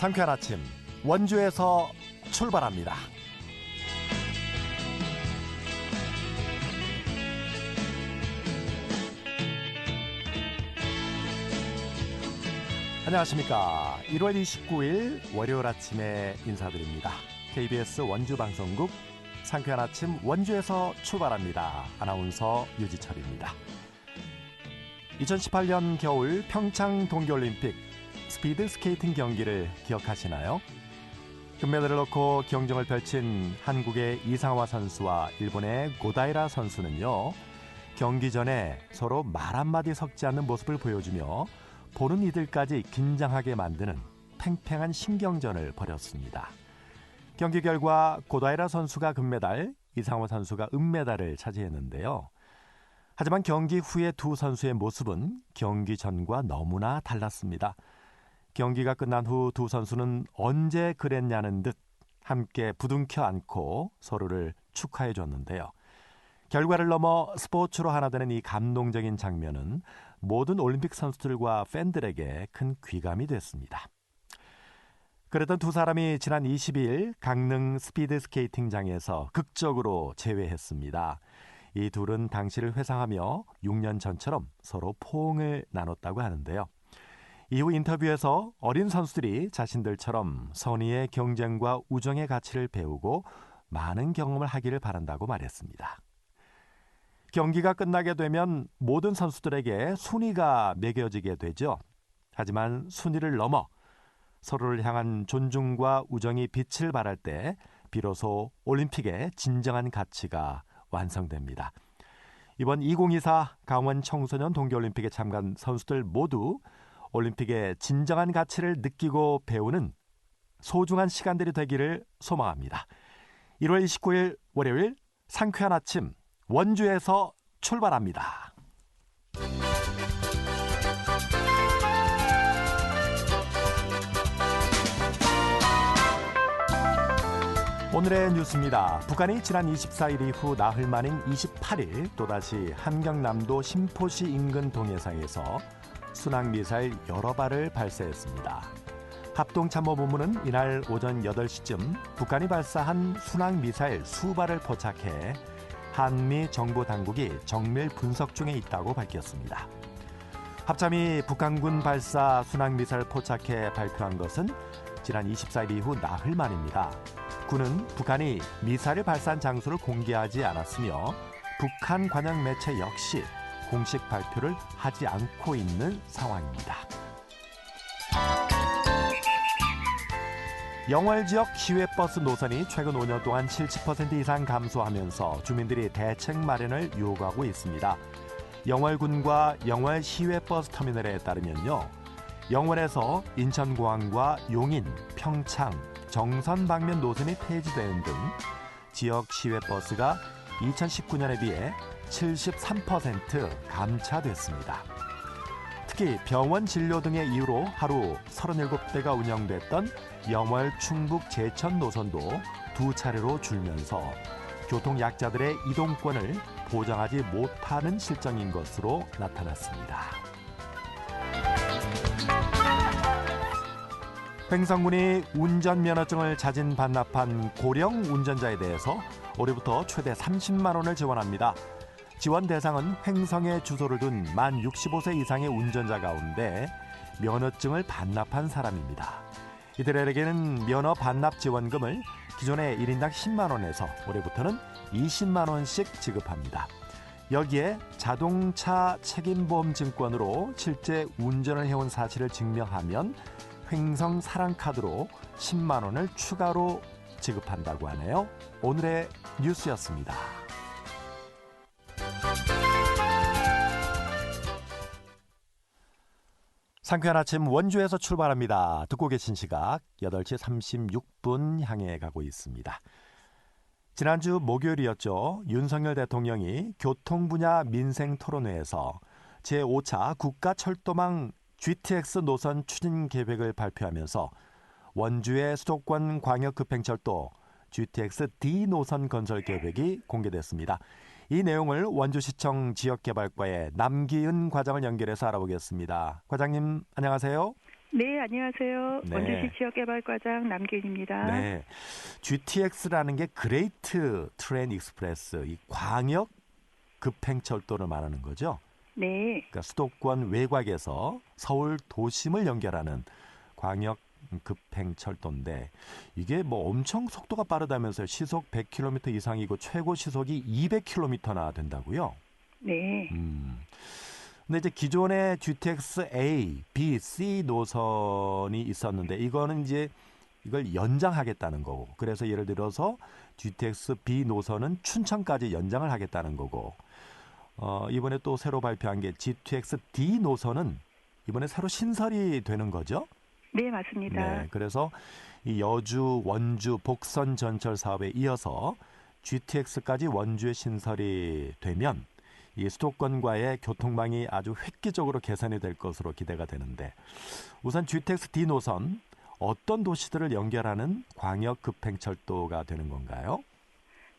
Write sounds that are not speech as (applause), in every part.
상쾌한 아침 원주에서 출발합니다. 안녕하십니까. 1월 29일 월요일 아침에 인사드립니다. KBS 원주 방송국 상쾌한 아침 원주에서 출발합니다. 아나운서 유지철입니다. 2018년 겨울 평창 동계올림픽 스피드 스케이팅 경기를 기억하시나요? 금메달을 놓고 경쟁을 펼친 한국의 이상화 선수와 일본의 고다이라 선수는요. 경기 전에 서로 말 한마디 섞지 않는 모습을 보여주며 보는 이들까지 긴장하게 만드는 팽팽한 신경전을 벌였습니다. 경기 결과 고다이라 선수가 금메달, 이상호 선수가 은메달을 차지했는데요. 하지만 경기 후에 두 선수의 모습은 경기 전과 너무나 달랐습니다. 경기가 끝난 후 두 선수는 언제 그랬냐는 듯 함께 부둥켜 안고 서로를 축하해 줬는데요. 결과를 넘어 스포츠로 하나 되는 이 감동적인 장면은 모든 올림픽 선수들과 팬들에게 큰 귀감이 됐습니다. 그랬던 두 사람이 지난 22일 강릉 스피드 스케이팅장에서 극적으로 재회했습니다. 이 둘은 당시를 회상하며 6년 전처럼 서로 포옹을 나눴다고 하는데요. 이후 인터뷰에서 어린 선수들이 자신들처럼 선의의 경쟁과 우정의 가치를 배우고 많은 경험을 하기를 바란다고 말했습니다. 경기가 끝나게 되면 모든 선수들에게 순위가 매겨지게 되죠. 하지만 순위를 넘어 서로를 향한 존중과 우정이 빛을 발할 때 비로소 올림픽의 진정한 가치가 완성됩니다. 이번 2024 강원 청소년 동계올림픽에 참가한 선수들 모두 올림픽의 진정한 가치를 느끼고 배우는 소중한 시간들이 되기를 소망합니다. 1월 29일 월요일 상쾌한 아침 원주에서 출발합니다. 오늘의 뉴스입니다. 북한이 지난 24일 이후 나흘 만인 28일 또다시 함경남도 심포시 인근 동해상에서 순항미사일 여러 발을 발사했습니다. 합동참모본부는 이날 오전 8시쯤 북한이 발사한 순항미사일 수발을 포착해 한미 정보 당국이 정밀 분석 중에 있다고 밝혔습니다. 합참이 북한군 발사 순항미사일 포착해 발표한 것은 지난 24일 이후 나흘 만입니다. 군은 북한이 미사일 발사한 장소를 공개하지 않았으며 북한 관영 매체 역시 공식 발표를 하지 않고 있는 상황입니다. 영월 지역 시외버스 노선이 최근 5년 동안 70% 이상 감소하면서 주민들이 대책 마련을 요구하고 있습니다. 영월군과 영월 시외버스 터미널에 따르면요. 영월에서 인천공항과 용인, 평창, 정선 방면 노선이 폐지되는 등 지역 시외버스가 2019년에 비해 73% 감차됐습니다. 특히 병원 진료 등의 이유로 하루 37대가 운영됐던 영월 충북 제천 노선도 두 차례로 줄면서 교통약자들의 이동권을 보장하지 못하는 실정인 것으로 나타났습니다. 횡성군이 운전면허증을 자진 반납한 고령 운전자에 대해서 올해부터 최대 30만 원을 지원합니다. 지원 대상은 횡성에 주소를 둔 만 65세 이상의 운전자 가운데 면허증을 반납한 사람입니다. 이들에게는 면허 반납 지원금을 기존의 1인당 10만 원에서 올해부터는 20만 원씩 지급합니다. 여기에 자동차 책임보험 증권으로 실제 운전을 해온 사실을 증명하면 횡성 사랑카드로 10만 원을 추가로 지급한다고 하네요. 오늘의 뉴스였습니다. 상쾌한 아침 원주에서 출발합니다. 듣고 계신 시각 8시 36분 향해 가고 있습니다. 지난주 목요일이었죠. 윤석열 대통령이 교통 분야 민생 토론회에서 제5차 국가 철도망 GTX 노선 추진 계획을 발표하면서 원주의 수도권 광역 급행철도 GTX D 노선 건설 계획이 공개됐습니다. 이 내용을 원주시청 지역개발과의 남기은 과장을 연결해서 알아보겠습니다. 과장님 안녕하세요. 네, 안녕하세요. 네. 원주시 지역개발과장 남기은입니다. 네. GTX라는 게 그레이트 트레인 익스프레스, 이 광역 급행철도를 말하는 거죠. 네, 그러니까 수도권 외곽에서 서울 도심을 연결하는 광역 급행 철도인데 이게 뭐 엄청 속도가 빠르다면서요. 시속 100km 이상이고 최고 시속이 200km나 된다고요. 네, 음. 근데 이제 기존의 GTX A, B, C 노선이 있었는데 이거는 이제 이걸 연장하겠다는 거고. 그래서 예를 들어서 GTX B 노선은 춘천까지 연장을 하겠다는 거고. 어, 이번에 또 새로 발표한 게 GTX D 노선은 이번에 새로 신설이 되는 거죠. 네, 맞습니다. 네, 그래서 이 여주, 원주, 복선 전철 사업에 이어서 GTX까지 원주에 신설이 되면 이 수도권과의 교통망이 아주 획기적으로 개선이 될 것으로 기대가 되는데 우선 GTX D 노선 어떤 도시들을 연결하는 광역 급행철도가 되는 건가요?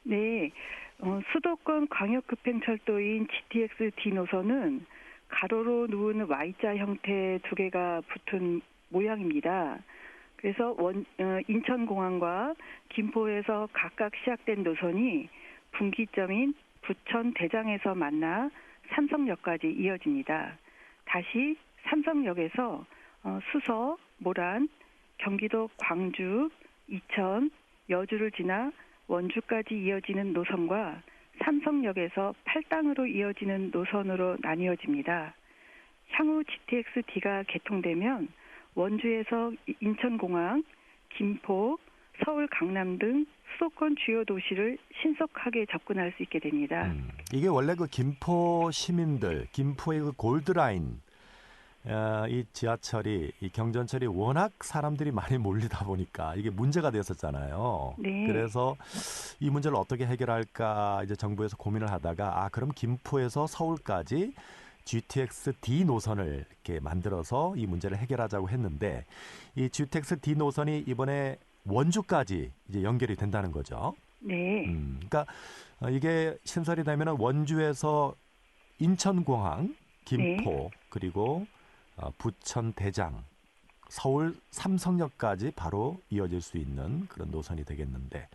네, 어, 수도권 광역 급행철도인 GTX D 노선은 가로로 누운 Y자 형태 두 개가 붙은 모양입니다. 그래서 원, 어, 인천공항과 김포에서 각각 시작된 노선이 분기점인 부천 대장에서 만나 삼성역까지 이어집니다. 다시 삼성역에서 어, 수서, 모란, 경기도 광주, 이천, 여주를 지나 원주까지 이어지는 노선과 삼성역에서 팔당으로 이어지는 노선으로 나뉘어집니다. 향후 GTX-D가 개통되면 원주에서 인천공항, 김포, 서울, 강남 등 수도권 주요 도시를 신속하게 접근할 수 있게 됩니다. 음, 이게 원래 그 김포 시민들, 김포의 그 골드라인 어, 이 지하철이 이 경전철이 워낙 사람들이 많이 몰리다 보니까 이게 문제가 됐었잖아요. 네. 그래서 이 문제를 어떻게 해결할까 이제 정부에서 고민을 하다가 아 그럼 김포에서 서울까지 GTX D 노선을 이렇게 만들어서 이 문제를 해결하자고 했는데 이 GTX D 노선이 이번에 원주까지 이제 연결이 된다는 거죠. 네. 음, 그러니까 어, 이게 신설이 되면은 원주에서 인천공항, 김포 그리고 어, 부천 대장, 서울 삼성역까지 바로 이어질 수 있는 그런 노선이 되겠는데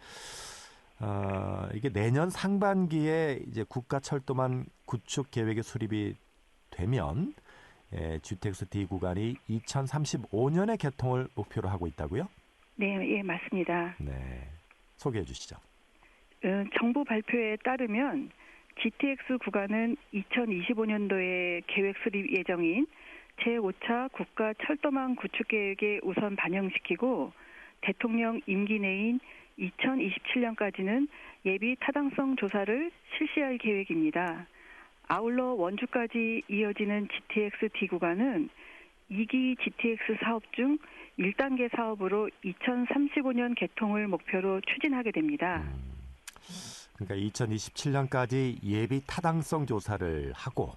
어, 이게 내년 상반기에 이제 국가철도만 구축 계획의 수립이 되면 예, GTX D 구간이 2035년에 개통을 목표로 하고 있다고요? 네, 예, 맞습니다. 네, 소개해 주시죠. 어, 정부 발표에 따르면 GTX 구간은 2025년도에 계획 수립 예정인 제5차 국가 철도망 구축 계획에 우선 반영시키고 대통령 임기 내인 2027년까지는 예비 타당성 조사를 실시할 계획입니다. 아울러 원주까지 이어지는 GTX D 구간은 2기 GTX 사업 중 1단계 사업으로 2035년 개통을 목표로 추진하게 됩니다. 음, 그러니까 2027년까지 예비 타당성 조사를 하고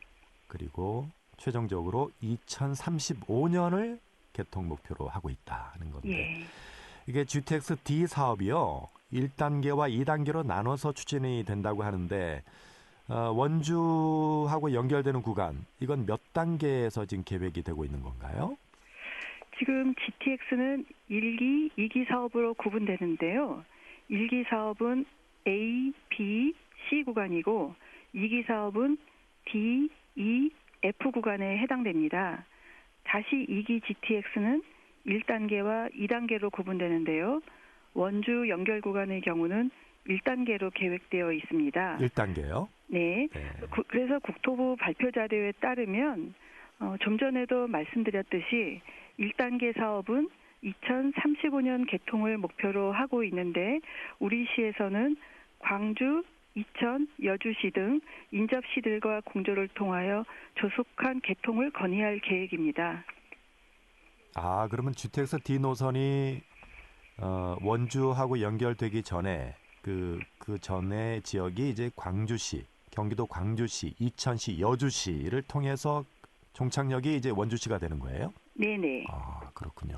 그리고 최종적으로 2035년을 개통 목표로 하고 있다는 건데 예. 이게 GTX D 사업이요 1단계와 2단계로 나눠서 추진이 된다고 하는데 어, 원주하고 연결되는 구간 이건 몇 단계에서 지금 계획이 되고 있는 건가요? 지금 GTX는 1기, 2기 사업으로 구분되는데요. 1기 사업은 A, B, C 구간이고 2기 사업은 D, E, F 구간에 해당됩니다. 다시 2기 GTX는 1단계와 2단계로 구분되는데요. 원주 연결 구간의 경우는 1단계로 계획되어 있습니다. 1단계요? 네. 네. 구- 그래서 국토부 발표 자료에 따르면 어, 좀 전에도 말씀드렸듯이 1단계 사업은 2035년 개통을 목표로 하고 있는데 우리 시에서는 광주, 이천, 여주시 등 인접시들과 공조를 통하여 조속한 개통을 건의할 계획입니다. 아, 그러면 GTX D 노선이 어, 원주하고 연결되기 전에 그, 그 전에 지역이 이제 광주시, 경기도 광주시, 이천시, 여주시를 통해서 종착역이 이제 원주시가 되는 거예요? 네네. 아, 그렇군요.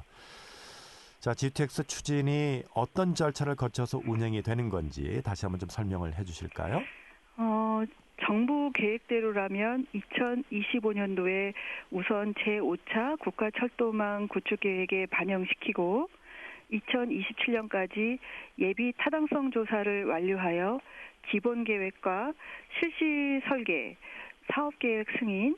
자, GTX 추진이 어떤 절차를 거쳐서 운행이 되는 건지 다시 한번 좀 설명을 해 주실까요? 어, 정부 계획대로라면 2025년도에 우선 제5차 국가철도망 구축 계획에 반영시키고 2027년까지 예비 타당성 조사를 완료하여 기본 계획과 실시 설계, 사업 계획 승인,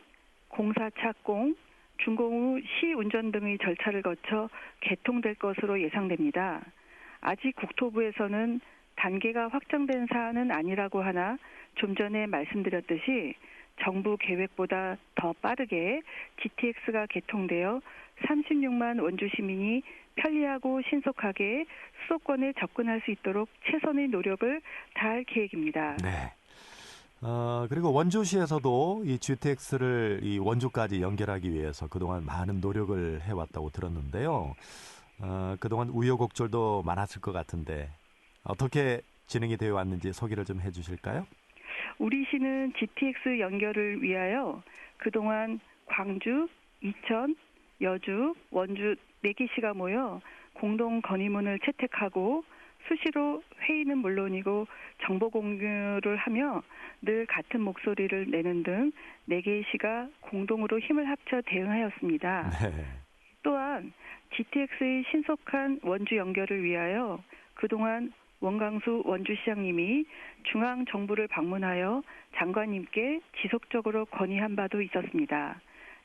공사 착공, 준공 후 시운전 등의 절차를 거쳐 개통될 것으로 예상됩니다. 아직 국토부에서는 단계가 확정된 사안은 아니라고 하나 좀 전에 말씀드렸듯이 정부 계획보다 더 빠르게 GTX가 개통되어 36만 원주 시민이 편리하고 신속하게 수도권에 접근할 수 있도록 최선의 노력을 다할 계획입니다. 네. 어, 그리고 원주시에서도 이 GTX를 이 원주까지 연결하기 위해서 그동안 많은 노력을 해왔다고 들었는데요. 어, 그동안 우여곡절도 많았을 것 같은데 어떻게 진행이 되어 왔는지 소개를 좀 해주실까요? 우리 시는 GTX 연결을 위하여 그동안 광주, 이천, 여주, 원주 4개 시가 모여 공동 건의문을 채택하고 수시로 회의는 물론이고 정보 공유를 하며 늘 같은 목소리를 내는 등 4개의 시가 공동으로 힘을 합쳐 대응하였습니다. 네. 또한 GTX의 신속한 원주 연결을 위하여 그동안 원강수 원주시장님이 중앙 정부를 방문하여 장관님께 지속적으로 건의한 바도 있었습니다.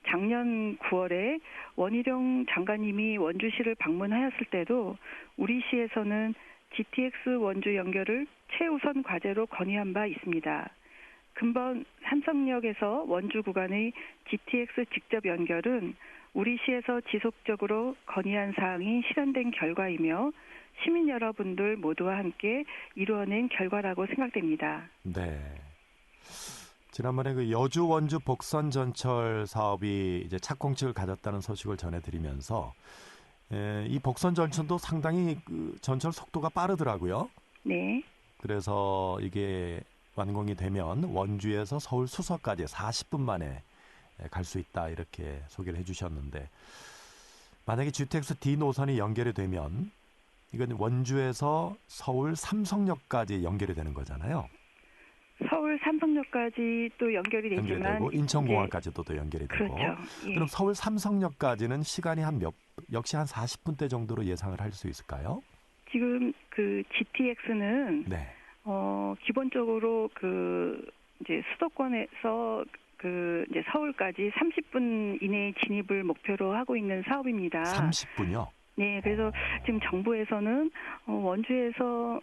작년 9월에 원희룡 장관님이 원주시를 방문하였을 때도 우리 시에서는 GTX 원주 연결을 최우선 과제로 건의한 바 있습니다. 근본 삼성역에서 원주 구간의 GTX 직접 연결은 우리 시에서 지속적으로 건의한 사항이 실현된 결과이며 시민 여러분들 모두와 함께 이루어낸 결과라고 생각됩니다. 네. 지난번에 그 여주 원주 복선 전철 사업이 이제 착공식을 가졌다는 소식을 전해드리면서 에, 이 복선 전철도 상당히 그 전철 속도가 빠르더라고요. 네. 그래서 이게 완공이 되면 원주에서 서울 수서까지 40분 만에 갈 수 있다 이렇게 소개를 해주셨는데 만약에 GTX D 노선이 연결이 되면 이건 원주에서 서울 삼성역까지 연결이 되는 거잖아요. 서울 삼성역까지 또 연결이 되지만 연결되고 인천공항까지도 또 연결이 되고 그렇죠. 예. 그럼 서울 삼성역까지는 시간이 한 몇 역시 한 40분대 정도로 예상을 할 수 있을까요? 지금 그 GTX는 네. 어 기본적으로 그 이제 수도권에서 그 이제 서울까지 30분 이내에 진입을 목표로 하고 있는 사업입니다. 30분요. 네, 그래서 지금 정부에서는 어, 원주에서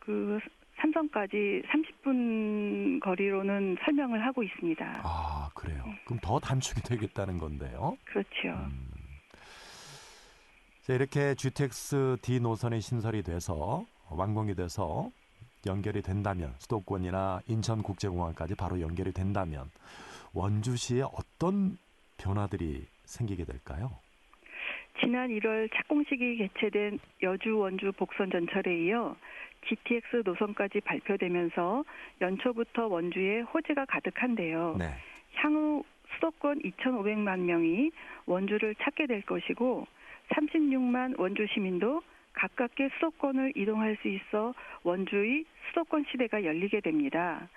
그 삼성까지 30분 거리로는 설명을 하고 있습니다. 아, 그래요. 그럼 더 단축이 되겠다는 건데요. 그렇죠. 음. 자, 이렇게 GTX D 노선이 신설이 돼서 완공이 돼서 연결이 된다면 수도권이나 인천국제공항까지 바로 연결이 된다면 원주시에 어떤 변화들이 생기게 될까요? 지난 1월 착공식이 개최된 여주 원주 복선 전철에 이어 GTX 노선까지 발표되면서 연초부터 원주에 호재가 가득한데요. 네. 향후 수도권 2,500만 명이 원주를 찾게 될 것이고 36만 원주 시민도 가깝게 수도권을 이동할 수 있어 원주의 수도권 시대가 열리게 됩니다.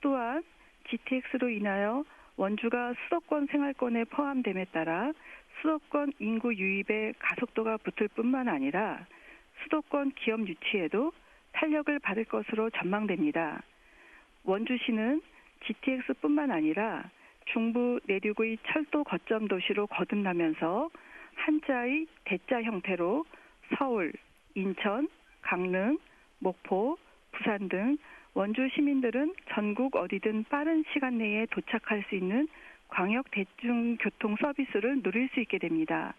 또한 GTX로 인하여 원주가 수도권 생활권에 포함됨에 따라 수도권 인구 유입에 가속도가 붙을 뿐만 아니라 수도권 기업 유치에도 탄력을 받을 것으로 전망됩니다. 원주시는 GTX뿐만 아니라 중부 내륙의 철도 거점 도시로 거듭나면서 한자의 대자 형태로 서울, 인천, 강릉, 목포, 부산 등 원주 시민들은 전국 어디든 빠른 시간 내에 도착할 수 있는 광역 대중교통 서비스를 누릴 수 있게 됩니다.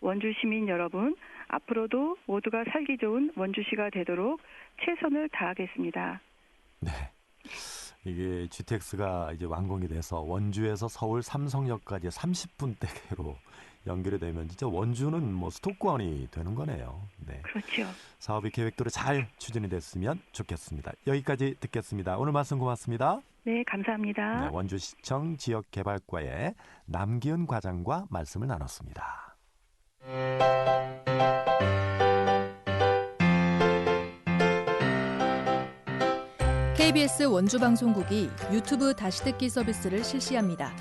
원주 시민 여러분, 앞으로도 모두가 살기 좋은 원주시가 되도록 최선을 다하겠습니다. 네. 이게 GTX가 이제 완공이 돼서 원주에서 서울 삼성역까지 30분대로 연결이 되면 진짜 원주는 뭐 수도권이 되는 거네요. 네. 그렇죠. 사업이 계획대로 잘 추진이 됐으면 좋겠습니다. 여기까지 듣겠습니다. 오늘 말씀 고맙습니다. 네, 감사합니다. 네, 원주시청 지역개발과의 남기은 과장과 말씀을 나눴습니다. KBS 원주방송국이 유튜브 다시 듣기 서비스를 실시합니다.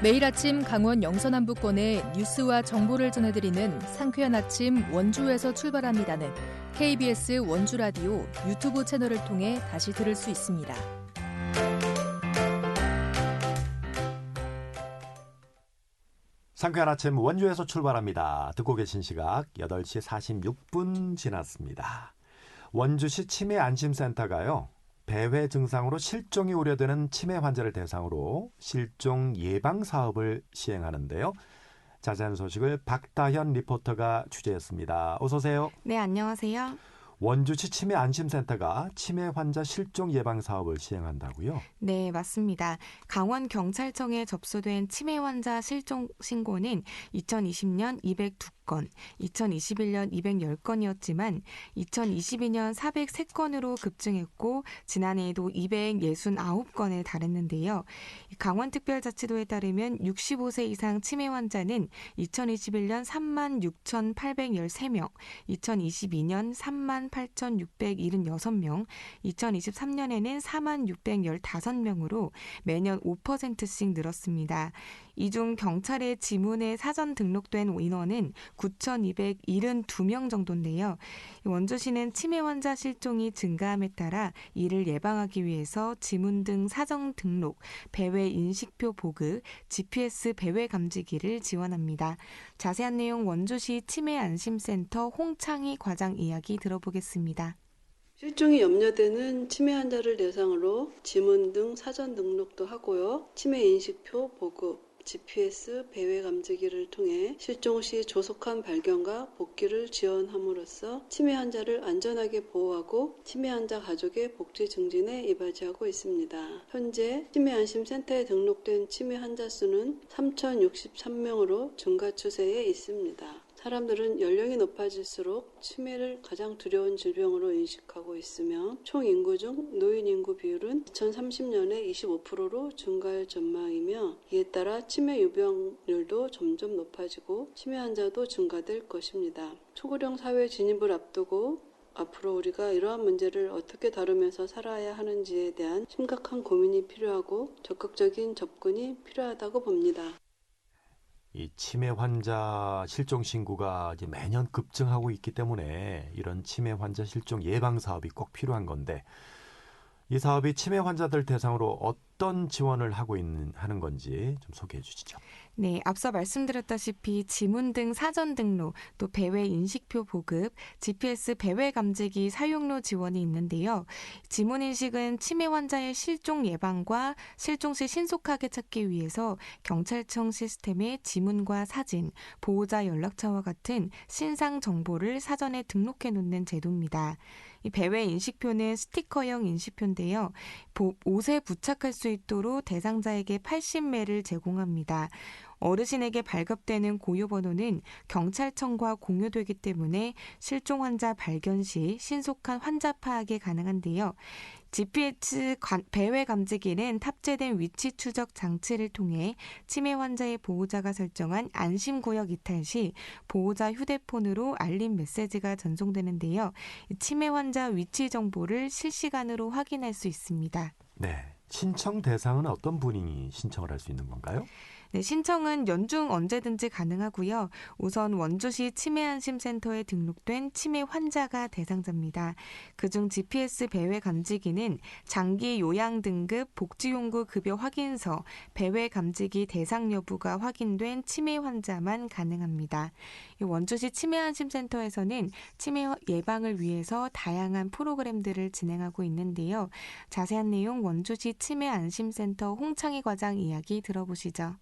매일 아침 강원 영서남부권의 뉴스와 정보를 전해드리는 상쾌한 아침 원주에서 출발합니다는 KBS 원주 라디오 유튜브 채널을 통해 다시 들을 수 있습니다. 상쾌한 아침 원주에서 출발합니다. 듣고 계신 시각 8시 46분 지났습니다. 원주시 치매 안심센터가요. 배회 증상으로 실종이 우려되는 치매 환자를 대상으로 실종 예방 사업을 시행하는데요. 자세한 소식을 박다현 리포터가 취재했습니다. 어서 오세요. 네, 안녕하세요. 원주시 치매 안심센터가 치매 환자 실종 예방 사업을 시행한다고요? 네, 맞습니다. 강원 경찰청에 접수된 치매 환자 실종 신고는 2020년 202 건, 2021년 210건이었지만 2022년 403건으로 급증했고 지난해에도 269건에 달했는데요. 강원특별자치도에 따르면 65세 이상 치매 환자는 2021년 3만 6,813명, 2022년 3만 8,676명, 2023년에는 4만 615명으로 매년 5%씩 늘었습니다. 이 중 경찰의 지문에 사전 등록된 인원은 9,272명 정도인데요. 원주시는 치매 환자 실종이 증가함에 따라 이를 예방하기 위해서 지문 등 사전 등록, 배회 인식표 보급, GPS 배회 감지기를 지원합니다. 자세한 내용 원주시 치매 안심센터 홍창희 과장 이야기 들어보겠습니다. 실종이 염려되는 치매 환자를 대상으로 지문 등 사전 등록도 하고요. 치매 인식표 보급, GPS 배회 감지기를 통해 실종 시 조속한 발견과 복귀를 지원함으로써 치매 환자를 안전하게 보호하고 치매 환자 가족의 복지 증진에 이바지하고 있습니다. 현재 치매 안심센터에 등록된 치매 환자 수는 3,063명으로 증가 추세에 있습니다. 사람들은 연령이 높아질수록 치매를 가장 두려운 질병으로 인식하고 있으며 총 인구 중 노인 인구 비율은 2030년에 25%로 증가할 전망이며 이에 따라 치매 유병률도 점점 높아지고 치매 환자도 증가될 것입니다. 초고령 사회 진입을 앞두고 앞으로 우리가 이러한 문제를 어떻게 다루면서 살아야 하는지에 대한 심각한 고민이 필요하고 적극적인 접근이 필요하다고 봅니다. 이 치매 환자 실종 신고가 이제 매년 급증하고 있기 때문에 이런 치매 환자 실종 예방 사업이 꼭 필요한 건데 이 사업이 치매 환자들 대상으로 어떤 지원을 하고 있는 하는 건지 좀 소개해 주시죠. 네, 앞서 말씀드렸다시피 지문 등 사전 등록, 또 배회 인식표 보급, GPS 배회 감지기 사용료 지원이 있는데요. 지문 인식은 치매 환자의 실종 예방과 실종 시 신속하게 찾기 위해서 경찰청 시스템에 지문과 사진, 보호자 연락처와 같은 신상 정보를 사전에 등록해 놓는 제도입니다. 이 배회 인식표는 스티커형 인식표인데요. 옷에 부착할 수 있도록 대상자에게 80매를 제공합니다. 어르신에게 발급되는 고유 번호는 경찰청과 공유되기 때문에 실종 환자 발견 시 신속한 환자 파악이 가능한데요. GPS 배회 감지기는 탑재된 위치 추적 장치를 통해 치매 환자의 보호자가 설정한 안심 구역 이탈 시 보호자 휴대폰으로 알림 메시지가 전송되는데요. 치매 환자 위치 정보를 실시간으로 확인할 수 있습니다. 네. 신청 대상은 어떤 분이 신청을 할 수 있는 건가요? 네, 신청은 연중 언제든지 가능하고요. 우선 원주시 치매안심센터에 등록된 치매 환자가 대상자입니다. 그중 GPS 배회 감지기는 장기 요양 등급 복지용구 급여 확인서, 배회 감지기 대상 여부가 확인된 치매 환자만 가능합니다. 원주시 치매안심센터에서는 치매 예방을 위해서 다양한 프로그램들을 진행하고 있는데요. 자세한 내용 원주시 치매안심센터 홍창희 과장 이야기 들어보시죠.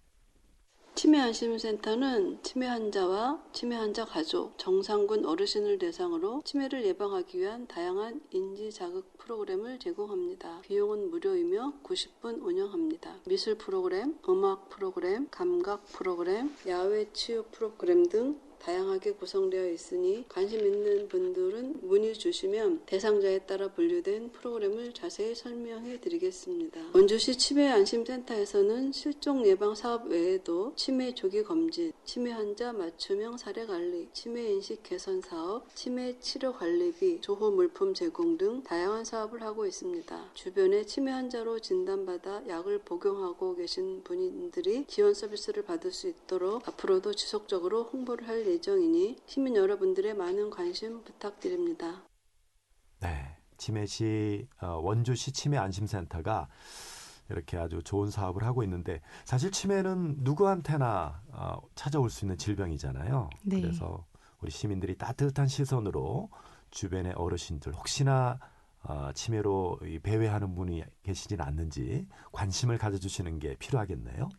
치매 안심센터는 치매 환자와 치매 환자 가족, 정상군 어르신을 대상으로 치매를 예방하기 위한 다양한 인지 자극 프로그램을 제공합니다. 비용은 무료이며 90분 운영합니다. 미술 프로그램, 음악 프로그램, 감각 프로그램, 야외 치유 프로그램 등 다양하게 구성되어 있으니 관심 있는 분들은 문의 주시면 대상자에 따라 분류된 프로그램을 자세히 설명해 드리겠습니다. 원주시 치매 안심센터에서는 실종 예방 사업 외에도 치매 조기 검진, 치매 환자 맞춤형 사례 관리, 치매 인식 개선 사업, 치매 치료 관리비, 조호 물품 제공 등 다양한 사업을 하고 있습니다. 주변에 치매 환자로 진단받아 약을 복용하고 계신 분들이 지원 서비스를 받을 수 있도록 앞으로도 지속적으로 홍보를 할 예정이니 시민 여러분들의 많은 관심 부탁드립니다. 네, 치매시 어, 원주시 치매 안심센터가 이렇게 아주 좋은 사업을 하고 있는데 사실 치매는 누구한테나 어, 찾아올 수 있는 질병이잖아요. 네. 그래서 우리 시민들이 따뜻한 시선으로 주변의 어르신들 혹시나 어, 치매로 이 배회하는 분이 계시진 않는지 관심을 가져주시는 게 필요하겠네요.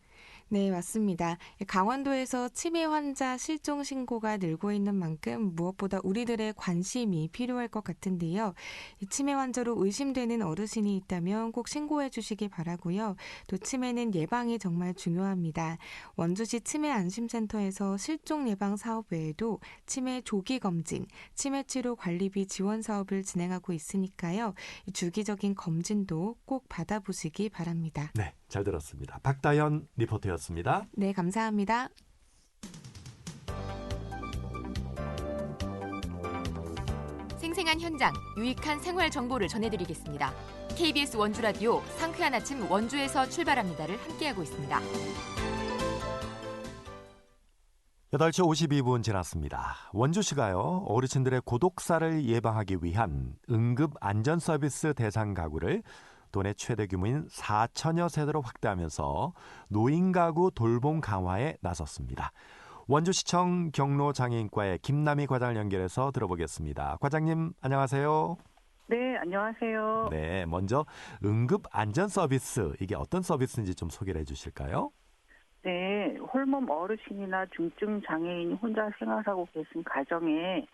네, 맞습니다. 강원도에서 치매 환자 실종 신고가 늘고 있는 만큼 무엇보다 우리들의 관심이 필요할 것 같은데요. 이 치매 환자로 의심되는 어르신이 있다면 꼭 신고해 주시기 바라고요. 또 치매는 예방이 정말 중요합니다. 원주시 치매 안심센터에서 실종 예방 사업 외에도 치매 조기 검진, 치매 치료 관리비 지원 사업을 진행하고 있으니까요. 이 주기적인 검진도 꼭 받아보시기 바랍니다. 네, 잘 들었습니다. 박다현 리포터였습니다. 네, 감사합니다. 생생한 현장, 유익한 생활 정보를 전해드리겠습니다. KBS 원주 라디오 상쾌한 아침 원주에서 출발합니다를 함께하고 있습니다. 8시 52분 지났습니다. 원주시가요, 어르신들의 고독사를 예방하기 위한 응급 안전 서비스 대상 가구를 도내 최대 규모인 4천여 세대로 확대하면서 노인 가구 돌봄 강화에 나섰습니다. 원주시청 경로장애인과의 김남희 과장을 연결해서 들어보겠습니다. 과장님, 안녕하세요. 네, 안녕하세요. 네, 먼저 응급 안전 서비스, 이게 어떤 서비스인지 좀 소개를 해 주실까요? 네, 홀몸 어르신이나 중증 장애인이 혼자 생활하고 계신 가정에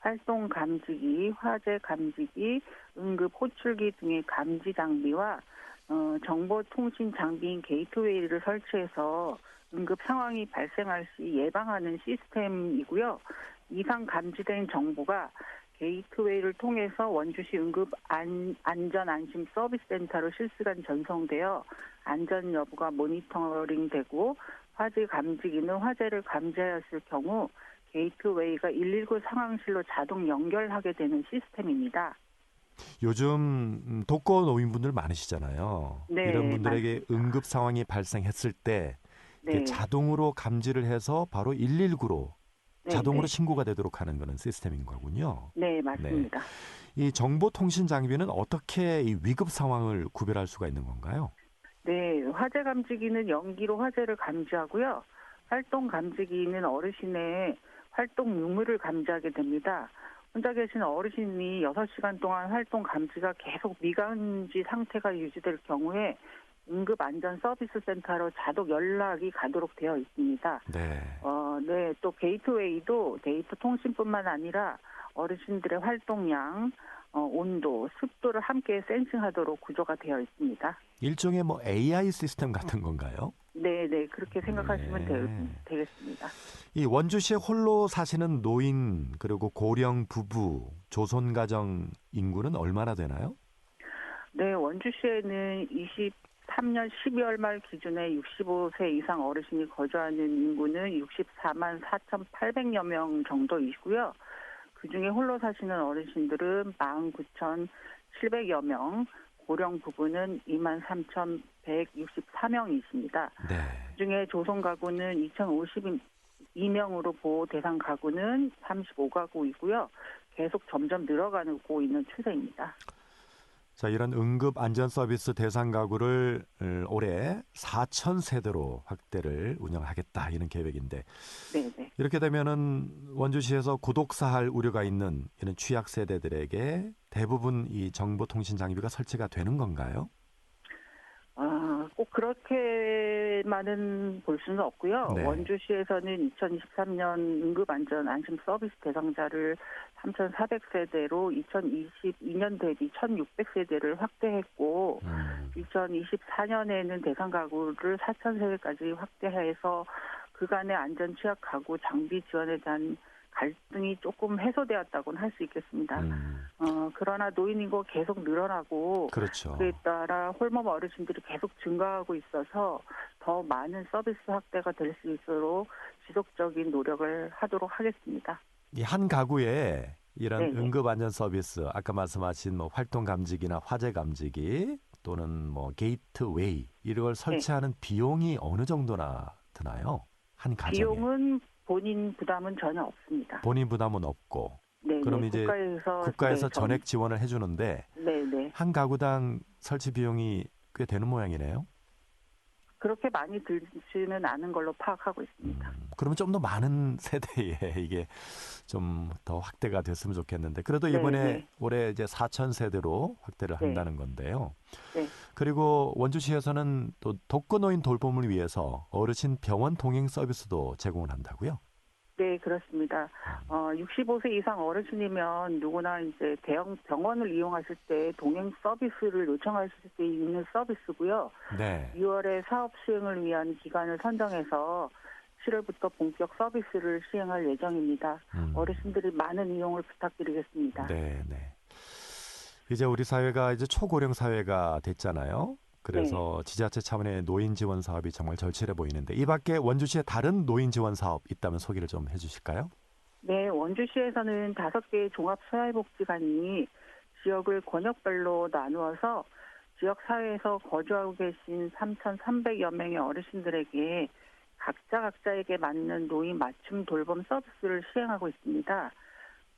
활동 감지기, 화재 감지기, 응급 호출기 등의 감지 장비와 어, 정보통신 장비인 게이트웨이를 설치해서 응급 상황이 발생할 시 예방하는 시스템이고요. 이상 감지된 정보가 게이트웨이를 통해서 원주시 응급 안, 안전 안심 서비스 센터로 실시간 전송되어 안전 여부가 모니터링되고 화재 감지기는 화재를 감지하였을 경우 게이트웨이가 119 상황실로 자동 연결하게 되는 시스템입니다. 요즘 음, 독거 노인분들 많으시잖아요. 네, 이런 분들에게 많습니다. 응급 상황이 발생했을 때 네. 자동으로 감지를 해서 바로 119로 네, 자동으로 네. 신고가 되도록 하는 그런 시스템인 거군요. 네, 맞습니다. 이 정보통신 장비는 어떻게 이 위급 상황을 구별할 수가 있는 건가요? 네, 화재 감지기는 연기로 화재를 감지하고요. 활동 감지기는 어르신의 활동 유무를 감지하게 됩니다. 혼자 계신 어르신이 6시간 동안 활동 감지가 계속 미감지 상태가 유지될 경우에 응급 안전 서비스 센터로 자동 연락이 가도록 되어 있습니다. 네. 어, 네, 또 게이트웨이도 데이터 통신뿐만 아니라 어르신들의 활동량, 어, 온도, 습도를 함께 센싱하도록 구조가 되어 있습니다. 일종의 뭐 AI 시스템 같은 건가요? 네, 네, 그렇게 생각하시면 네. 되, 되겠습니다. 이 원주시에 홀로 사시는 노인 그리고 고령 부부 조손 가정 인구는 얼마나 되나요? 네, 원주시에는 23년 12월 말 기준에 65세 이상 어르신이 거주하는 인구는 64만 4,800여 명 정도이고요. 그 중에 홀로 사시는 어르신들은 49,700여 명, 고령 부부는 2만 3,164명이십니다. 네. 그중에 조선 가구는 2,052명으로 보호 대상 가구는 35가구이고요. 계속 점점 늘어가고 있는 추세입니다. 자, 이런 응급 안전 서비스 대상 가구를 어, 올해 4천 세대로 확대를 운영하겠다 이런 계획인데 네, 네. 이렇게 되면은 원주시에서 고독사할 우려가 있는 이런 취약 세대들에게 대부분 이 정보통신 장비가 설치가 되는 건가요? 아, 꼭 그렇게만은 볼 수는 없고요. 네. 원주시에서는 2023년 응급안전 안심 서비스 대상자를 3,400세대로 2022년 대비 1,600세대를 확대했고, 음, 2024년에는 대상 가구를 4,000세대까지 확대해서 그간의 안전 취약하고 장비 지원에 대한 갈등이 조금 해소되었다고는 할 수 있겠습니다. 음, 어, 그러나 노인 인구가 계속 늘어나고 그렇죠. 그에 따라 홀몸 어르신들이 계속 증가하고 있어서 더 많은 서비스 확대가 될 수 있도록 지속적인 노력을 하도록 하겠습니다. 이 한 가구에 이런 네네. 응급 안전 서비스 아까 말씀하신 뭐 활동 감지기나 화재 감지기 또는 뭐 게이트웨이 이걸 네. 설치하는 비용이 어느 정도나 드나요? 한 가정에 비용은 본인 부담은 전혀 없습니다. 본인 부담은 없고 네, 그럼 네, 이제 국가에서 국가에서 네, 전- 전액 지원을 해주는데 네, 네. 한 가구당 설치 비용이 꽤 되는 모양이네요. 그렇게 많이 들지는 않은 걸로 파악하고 있습니다. 음, 그러면 좀 더 많은 (laughs) 세대에 이게 좀 더 확대가 됐으면 좋겠는데 그래도 네, 이번에 네. 올해 이제 4천 세대로 확대를 네. 한다는 건데요. 네. 그리고 원주시에서는 또 독거노인 돌봄을 위해서 어르신 병원 동행 서비스도 제공을 한다고요. 네, 그렇습니다. 어, 65세 이상 어르신이면 누구나 이제 대형 병원을 이용하실 때 동행 서비스를 요청하실 수 있는 서비스고요. 네. 6월에 사업 수행을 위한 기간을 선정해서 7월부터 본격 서비스를 시행할 예정입니다. 음. 어르신들이 많은 이용을 부탁드리겠습니다. 네, 네. 이제 우리 사회가 이제 초고령 사회가 됐잖아요. 그래서 네. 지자체 차원의 노인 지원 사업이 정말 절실해 보이는데 이 밖에 원주시에 다른 노인 지원 사업 있다면 소개를 좀 해주실까요? 네, 원주시에서는 다섯 개의 종합 사회복지관이 지역을 권역별로 나누어서 지역 사회에서 거주하고 계신 3,300여 명의 어르신들에게 각자 각자에게 맞는 노인 맞춤 돌봄 서비스를 시행하고 있습니다.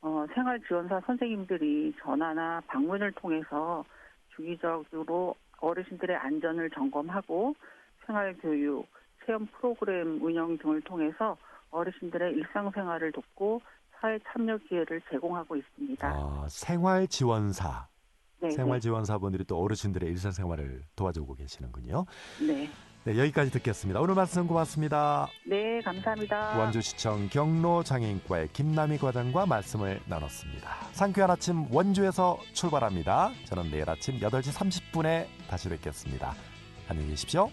어, 생활지원사 선생님들이 전화나 방문을 통해서 주기적으로 어르신들의 안전을 점검하고 생활교육, 체험 프로그램 운영 등을 통해서 어르신들의 일상생활을 돕고 사회 참여 기회를 제공하고 있습니다. 아, 생활 지원사, 네, 생활 지원사분들이 또 어르신들의 일상생활을 도와주고 계시는군요. 네. 네, 여기까지 듣겠습니다. 오늘 말씀 고맙습니다. 네, 감사합니다. 원주시청 경로 장애인과의 김남희 과장과 말씀을 나눴습니다. 상쾌한 아침 원주에서 출발합니다. 저는 내일 아침 8시 30분에 다시 뵙겠습니다. 안녕히 계십시오.